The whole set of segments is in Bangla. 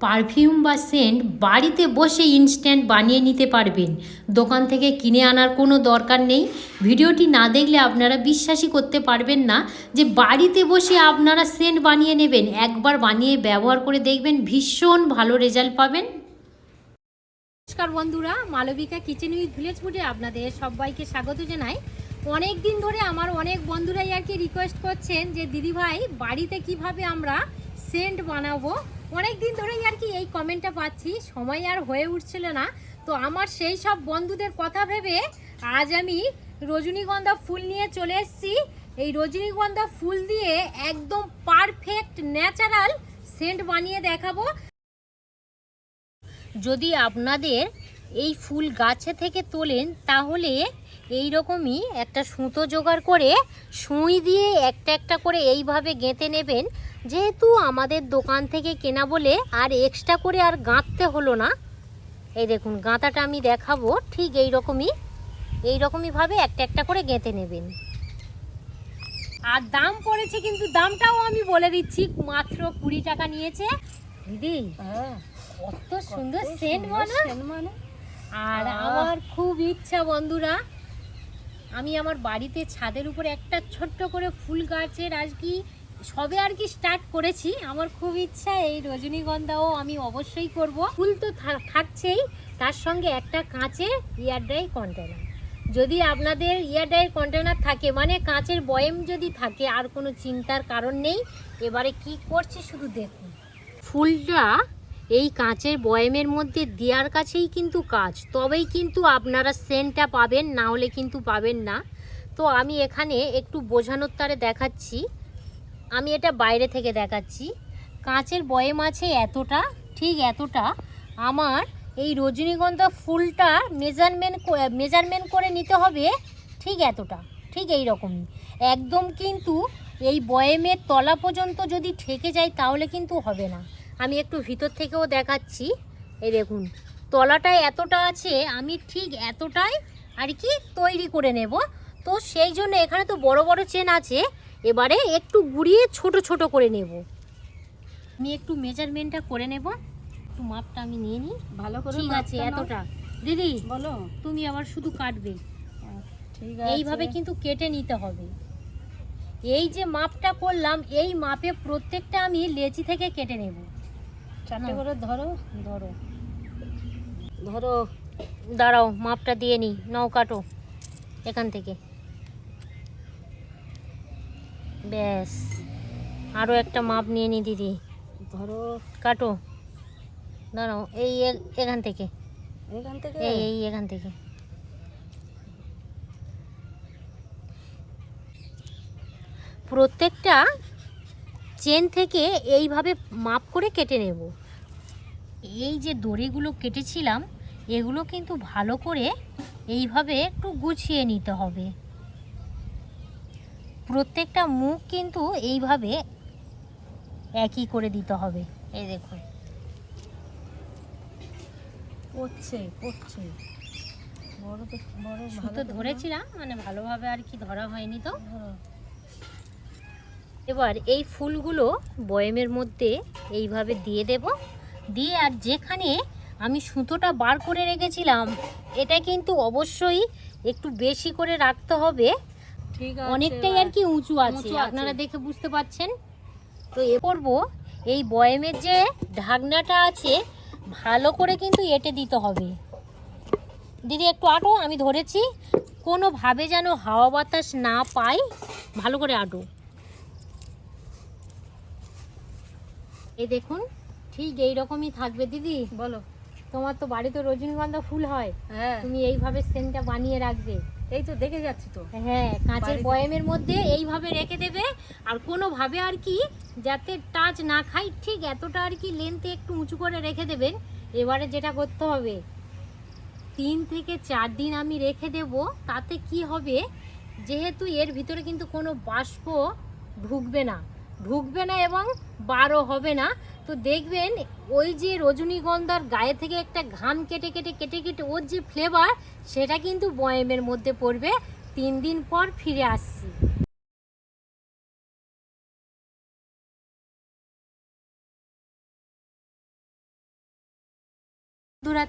পারফিউম বা সেন্ট বাড়িতে বসে ইনস্ট্যান্ট বানিয়ে নিতে পারবেন। দোকান থেকে কিনে আনার কোনো দরকার নেই। ভিডিওটি না দেখলে আপনারা বিশ্বাসই করতে পারবেন না যে বাড়িতে বসে আপনারা সেন্ট বানিয়ে নেবেন। একবার বানিয়ে ব্যবহার করে দেখবেন ভীষণ ভালো রেজাল্ট পাবেন। নমস্কার বন্ধুরা, মালবিকা কিচেন উইথ ভিলেজ ফুডে আপনাদের সবাইকে স্বাগত জানাই। অনেক দিন ধরে আমার অনেক বন্ধুরাই আর কি রিকোয়েস্ট করছেন যে, দিদিভাই, বাড়িতে কীভাবে আমরা সেন্ট বানাবো? অনেক দিন ধরেই আর কি এই কমেন্টটা পাচ্ছি। সময় আর হয়ে উঠছিল না। তো আমার সেই সব বন্ধুদের কথা ভেবে আজ আমি রজনীগন্ধা ফুল নিয়ে চলে এসেছি। এই রজনীগন্ধা ফুল দিয়ে একদম পারফেক্ট ন্যাচারাল সেন্ট বানিয়ে দেখাবো। যদি আপনাদের এই ফুল গাছে থেকে তোলেন, তাহলে এই রকমই একটা সুতো জোগাড় করে সুঁই দিয়ে একটা একটা করে এইভাবে গেঁথে নেবেন। যেহেতু আমাদের দোকান থেকে কেনা বলে আর এক্সট্রা করে আর গাঁথতে হলো না এই দেখুন গাঁথাটা আমি দেখাবো ঠিক এই রকমই এই রকমইভাবে একটা একটা করে গেঁথে নেবেন। আর দাম পড়েছে কিন্তু দামটাও আমি বলে দিচ্ছি মাত্র কুড়ি টাকা নিয়েছে। দিদি কত সুন্দর সেন্ট মানে আর আমার খুব ইচ্ছা বন্ধুরা আমি আমার বাড়িতে ছাদের উপরে একটা ছোট্ট করে ফুল গাছের আর কি সবে আর কি স্টার্ট করেছি। আমার খুব ইচ্ছা এই রজনীগন্ধাও আমি অবশ্যই করব। ফুল তো থাকছেই, তার সঙ্গে একটা কাঁচের ইয়ার ড্রাই কন্টেনার যদি আপনাদের ইয়ার ড্রাই কন্টেনার থাকে মানে কাঁচের বয়েম যদি থাকে, আর কোনো চিন্তার কারণ নেই, এবারে কি করছি শুধু দেখুন। ফুলটা এই কাঁচের বয়েমের মধ্যে দেওয়ার কাছেই কিন্তু কাজ, তবেই কিন্তু আপনারা সেন্টটা পাবেন, না হলে কিন্তু পাবেন না। তো আমি এখানে একটু বোঝানোর তারে দেখাচ্ছি। আমি এটা বাইরে থেকে দেখাচ্ছি। কাঁচের বয়েম আছে এতটা, ঠিক এতটা। আমার এই রজনীগন্ধা ফুলটা মেজারমেন্ট মেজারমেন্ট করে নিতে হবে, ঠিক এতটা, ঠিক এই রকমই একদম কিন্তু এই বয়েমের তলা পর্যন্ত যদি ঠেকে যায়, তাহলে কিন্তু হবে না। আমি একটু ভিতর থেকেও দেখাচ্ছি, এই দেখুন তলাটায় এতটা আছে, আমি ঠিক এতটাই আর কি তৈরি করে নেব। তো সেই জন্য এখানে তো বড় বড় চেন আছে এবারে একটু গুড়িয়ে ছোট ছোট করে নেব। আমি একটু মেজারমেন্টটা করে নেব। একটু মাপটা আমি নিয়ে নিই। ভালো করে ঠিক আছে এতটা। দিদি বলো। তুমি আবার শুধু কাটবে। ঠিক এইভাবে কিন্তু কেটে নিতে হবে। এই যে মাপটা করলাম এই মাপে প্রত্যেকটা আমি লেচি থেকে কেটে নেব। চারটে করে ধরো ধরো। ধরো দাঁড়াও মাপটা দিয়ে নি নাও কাটো। এখান থেকে। ব্যাস। আরও একটা মাপ নিয়ে নি দিদি। ধরো। কাটো। দাঁড়াও এই এখান থেকে। এখান থেকে? এই এই এখান থেকে। প্রত্যেকটা চেন থেকে এইভাবে মাপ করে কেটে নেব। এই যে দড়িগুলো কেটেছিলাম এগুলো কিন্তু ভালো করে এইভাবে একটু গুছিয়ে নিতে হবে। প্রত্যেকটা মুখ কিন্তু এইভাবে একই করে দিতে হবে। এই দেখুন। পড়ছে পড়ছে বড় বড় সুতো ধরেছিলাম মানে ভালোভাবে আর কি ধরা হয়নি তো। এবার এই ফুলগুলো বয়েমের মধ্যে এইভাবে দিয়ে দেব। দিয়ে আর যেখানে আমি সুতোটা বার করে রেখেছিলাম এটা কিন্তু অবশ্যই একটু বেশি করে রাখতে হবে। অনেকটাই আর কি উঁচু আছে আপনারা দেখে বুঝতে পাচ্ছেন তো এ করব এই বয়েমের যে ঢাকনাটা আছে ভালো করে কিন্তু এটে দিতে হবে। দিদি একটু আটো আমি ধরেছি কোনোভাবে যেন হাওয়া বাতাস না পাই ভালো করে আটো। এই দেখুন ঠিক এই রকমই থাকবে দিদি। বলো। তোমার তো বাড়িতে রজনীগন্ধা ফুল হয়। হ্যাঁ। তুমি এইভাবে সেন্টটা বানিয়ে রাখবে। এই তো দেখে যাচ্ছি তো। হ্যাঁ কাঁচের বয়ামের মধ্যে এইভাবে রেখে দেবে আর কোনোভাবে আর কি যাতে টাচ না খাই ঠিক এতটা আর কি লেন্থে একটু উঁচু করে রেখে দেবেন। এবারে যেটা করতে হবে তিন থেকে চার দিন আমি রেখে দেব তাতে কি হবে যেহেতু এর ভিতরে কিন্তু কোনো বাষ্প ঢুকবে না। ঢুকবে না এবং বারও হবে না তো দেখবেন ওই যে রজনীগন্ধার গায়ে থেকে একটা ঘাম কেটে কেটে কেটে কেটে ওর যে ফ্লেভার সেটা কিন্তু বয়েমের মধ্যে পড়বে। তিন দিন পর ফিরে আসছি।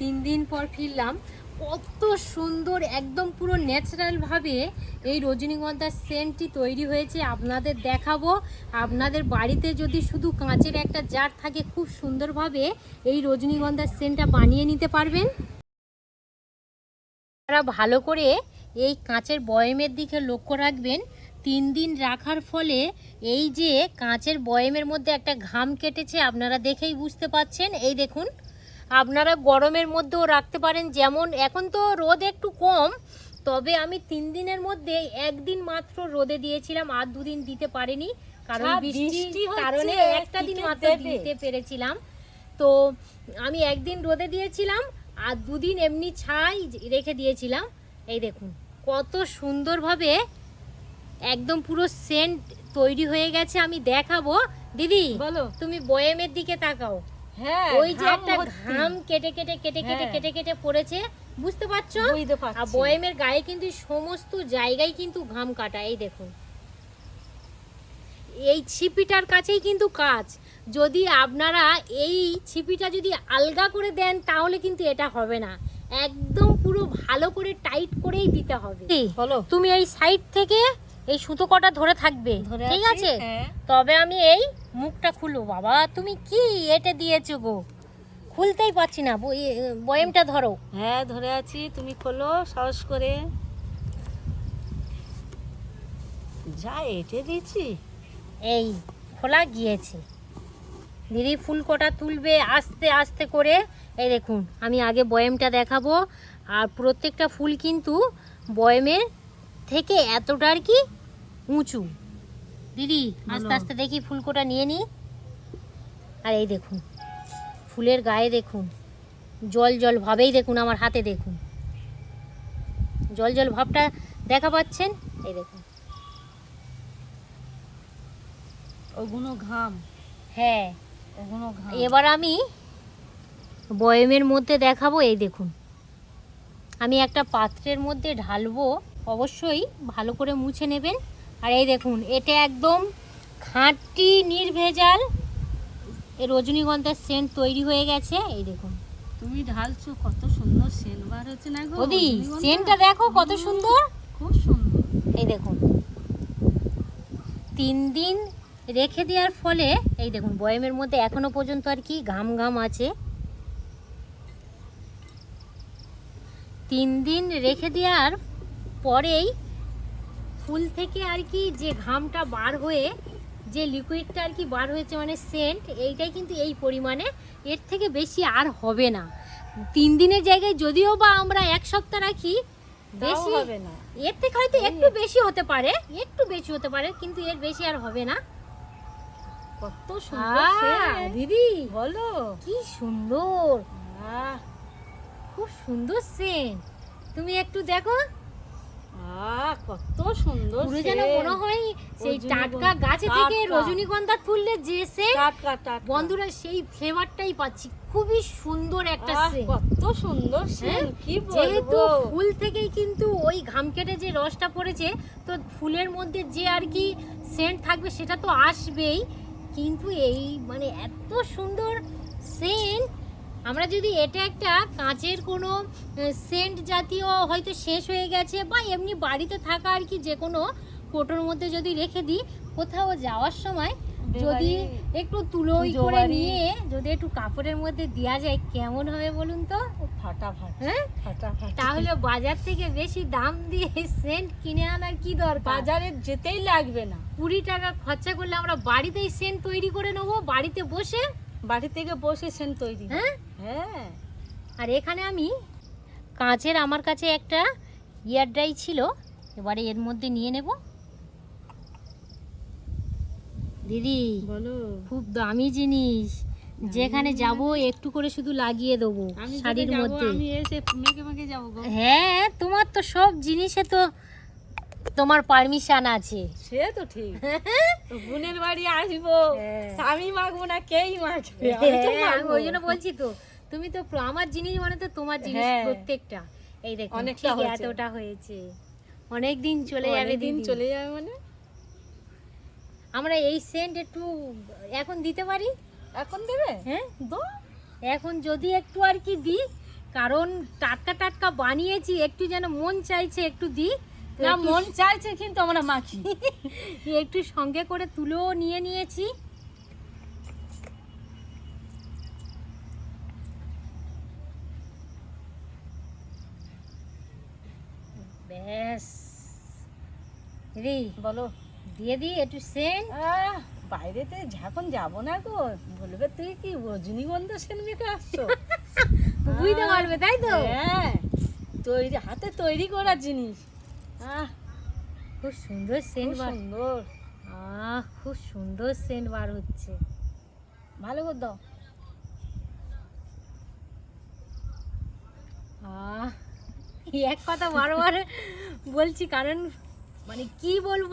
তিন দিন পর ফিরলাম। কত সুন্দর, একদম পুরো ন্যাচারাল ভাবে এই রজনীগন্ধার সেন্টটি তৈরি হয়েছে। আপনাদের দেখাবো। আপনাদের বাড়িতে যদি শুধু কাঁচের একটা জার থাকে, খুব সুন্দরভাবে এই রজনীগন্ধার সেন্টটা বানিয়ে নিতে পারবেন। আপনারা ভালো করে এই কাঁচের বয়মের দিকে লক্ষ্য রাখবেন। তিন দিন রাখার ফলে এই যে কাঁচের বয়মের মধ্যে একটা ঘাম কেটেছে, আপনারা দেখেই বুঝতে পাচ্ছেন। এই দেখুন আপনারা গরমের মধ্যেও রাখতে পারেন যেমন এখন তো রোদ একটু কম তবে আমি তিন দিনের মধ্যে একদিন মাত্র রোদে দিয়েছিলাম আর দুদিন দিতে পারিনি কারণ বৃষ্টির বৃষ্টি কারণে একটা দিন মাত্র দিতে পেরেছিলাম। তো আমি একদিন রোদে দিয়েছিলাম আর দুদিন এমনি ছাই রেখে দিয়েছিলাম। এই দেখুন কত সুন্দরভাবে একদম পুরো সেন্ট তৈরি হয়ে গেছে আমি দেখাবো। দিদি বলো। তুমি বয়েমের দিকে তাকাও। হ্যাঁ ওই যে একটা। ঘাম কেটে কেটে কেটে কেটে হ্যাঁ। কেটে কেটে পড়েছে বুঝতে পারছ? আর বয়েমের গায়ে কিন্তু সমস্ত জায়গায় কিন্তু ঘাম কাটা এই দেখুন। এই ছিপিটার কাছেই কিন্তু কাজ। যদি আপনারা এই ছিপিটা যদি আলগা করে দেন তাহলে কিন্তু এটা হবে না। একদম পুরো ভালো করে টাইট করেই দিতে হবে। তুমি এই সাইড থেকে এই সুতো কটা ধরে থাকবে ঠিক আছে হ্যাঁ। তবে আমি এই মুখটা খুলবো। বাবা তুমি কি এটা দিয়েছ গো? খুলতেই পারছি না। বয়েমটা ধরো। হ্যাঁ ধরে আছি তুমি খোলো সাহস করে। যা এটে দিয়েছি। এই খোলা গিয়েছে। দিদি ফুল কটা তুলবে আস্তে আস্তে করে। এই দেখুন আমি আগে বয়েমটা দেখাবো। আর প্রত্যেকটা ফুল কিন্তু বয়েমের থেকে এতটা আর কি উঁচু। দিদি আস্তে আস্তে দেখি ফুলকোটা নিয়ে নিই আর এই দেখুন ফুলের গায়ে দেখুন জল জল ভাবেই দেখুন আমার হাতে দেখুন। জল জল ভাবটা দেখা পাচ্ছেন? এই দেখুন। ওগুলো ঘাম। হ্যাঁ। ওগুলো ঘাম। এবার আমি বয়েমের মধ্যে দেখাবো এই দেখুন। আমি একটা পাত্রের মধ্যে ঢালবো অবশ্যই ভালো করে মুছে নেবেন। আর এই দেখুন এটা একদম খাঁটি নির্ভেজাল। এই রজনীগন্ধার সেন্ট তৈরি হয়ে গেছে। এই দেখুন। তুমি ঢালছো কত সুন্দর সেন বার হচ্ছে না গো ওদি? সেন্টটা দেখো কত সুন্দর। খুব সুন্দর। এই দেখুন। তিন দিন রেখে দেওয়ার ফলে এই দেখুন বয়েমের মধ্যে এখনও পর্যন্ত আর কি ঘাম ঘাম আছে। তিন দিন রেখে দেওয়ার পরেই ফুল থেকে আর কি যে ঘামটা বার হয়ে যে লিকুইডটা আর কি বার হয়েছে মানে সেন্ট এইটাই কিন্তু এই পরিমাণে। এর থেকে বেশি আর হবে না। তিন দিনের জায়গায় যদিও বা আমরা এক সপ্তাহ রাখি বেশি হবে না। এর থেকে হয়তো একটু বেশি হতে পারে একটু বেশি হতে পারে কিন্তু এর বেশি আর হবে না। কত সুন্দর দিদি বলো। কি সুন্দর। খুব সুন্দর সেন্ট তুমি একটু দেখো। কত সুন্দর পুরো যেন মনে হয় সেই টাটকা গাছে থেকে রজনীগন্ধা তুললে যে টাটকা বন্ধুরা সেই ফ্লেভারটাই পাচ্ছি। খুবই সুন্দর একটা কত সুন্দর সেন হ্যাঁ, যেহেতু ফুল থেকেই কিন্তু ওই ঘাম কেটে যে রসটা পড়েছে তো ফুলের মধ্যে যে আর কি সেন্ট থাকবে সেটা তো আসবেই। কিন্তু এই মানে এত সুন্দর সেন্ট আমরা যদি এটা একটা কাঁচের কোনো সেন্ট জাতীয় হয়তো শেষ হয়ে গেছে বা এমনি বাড়িতে থাকা আর কি যে কোনো কোটোর মধ্যে যদি রেখে দিই কোথাও যাওয়ার সময় যদি একটু তুলোই পুজো করে নিয়ে যদি একটু কাপড়ের মধ্যে দেওয়া যায় কেমন হবে বলুন তো? হ্যাঁ? তাহলে বাজার থেকে বেশি দাম দিয়ে সেন্ট কিনে আনার কি দরকার? বাজারে যেতেই লাগবে না। কুড়ি টাকা খরচা করলে আমরা বাড়িতেই সেন্ট তৈরি করে নেব বাড়িতে বসে? বাড়ি থেকে বসে সেন্ট তৈরি। হয়। হ্যাঁ। আর এখানে আমি কাঁচের আমার কাছে একটা ইয়ার ড্রাই ছিল এবারে এর মধ্যে নিয়ে নেব। দিদি বলো। খুব দামি জিনিস। যেখানে যাব একটু করে শুধু লাগিয়ে দেবো শাড়ির মধ্যে। হ্যাঁ তোমার তো সব জিনিসে তো তোমার পারমিশন আছে। সে তো ঠিক। বোনের বাড়ি আসব। হ্যাঁ। আমি মাখবো না কেই তো হ্যাঁ। ওই জন্য বলছি তো। তুমি তো আমার জিনিস মানে তো তোমার জিনিস হ্যাঁ। প্রত্যেকটা। এই দেখো অনেকটা হয়েছে। এতটা হয়েছে। অনেক দিন চলে যাবে দিদি। চলে যাবে মানে? আমরা এই সেন্ট একটু এখন দিতে পারি? এখন দেবে? হ্যাঁ। দো। এখন যদি একটু আর কি দিই কারণ টাটকা টাটকা বানিয়েছি একটু যেন মন চাইছে একটু দিই তো না মন চাইছে কিন্তু আমরা মাখি। একটু সঙ্গে করে তুলেও নিয়ে নিয়েছি। ব্যাস রে বলো দিয়ে দিই একটু আহ, বাইরেতে যখন যাব না গো বলবে তুই কি রজনীগন্ধা সেন মেখে আসছো? বুঝতে পারবে তাই তো? হ্যাঁ তৈরি হাতে তৈরি করা জিনিস। আহ খুব সুন্দর সেন্ট বার। সুন্দর। আহ খুব সুন্দর সেন্ট বার হচ্ছে। ভালো করে দাও। আহ এক কথা বারবার বলছি, কারণ মানে কি বলব,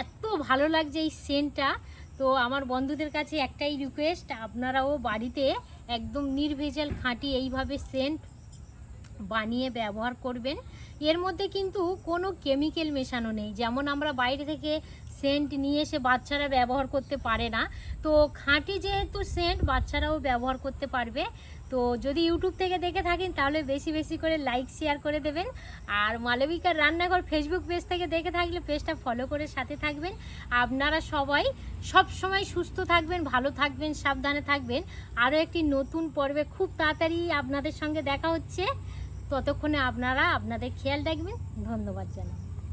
এত ভালো লাগছে এই সেন্টটা তো আমার বন্ধুদের কাছে একটাই রিকোয়েস্ট আপনারাও বাড়িতে একদম নির্ভেজাল খাঁটি এইভাবে সেন্ট বানিয়ে ব্যবহার করবেন। এর মধ্যে কিন্তু কোনো কেমিক্যাল মেশানো নেই। যেমন আমরা বাইরে থেকে সেন্ট নিয়ে এসে বাচ্চারা ব্যবহার করতে পারে না। তো খাঁটি যেহেতু সেন্ট, বাচ্চারাও ব্যবহার করতে পারবে। তো যদি ইউটিউব থেকে দেখে থাকেন, তাহলে বেশি বেশি করে লাইক শেয়ার করে দেবেন। আর মালবিকার রান্নাঘর ফেসবুক পেজ থেকে দেখে থাকলে পেজটা ফলো করে সাথে থাকবেন। আপনারা সবাই সব সময় সুস্থ থাকবেন, ভালো থাকবেন, সাবধানে থাকবেন। আরও একটি নতুন পর্বে খুব তাড়াতাড়ি আপনাদের সঙ্গে দেখা হচ্ছে। ততক্ষণে আপনারা আপনাদের খেয়াল রাখবেন। ধন্যবাদ জানাই।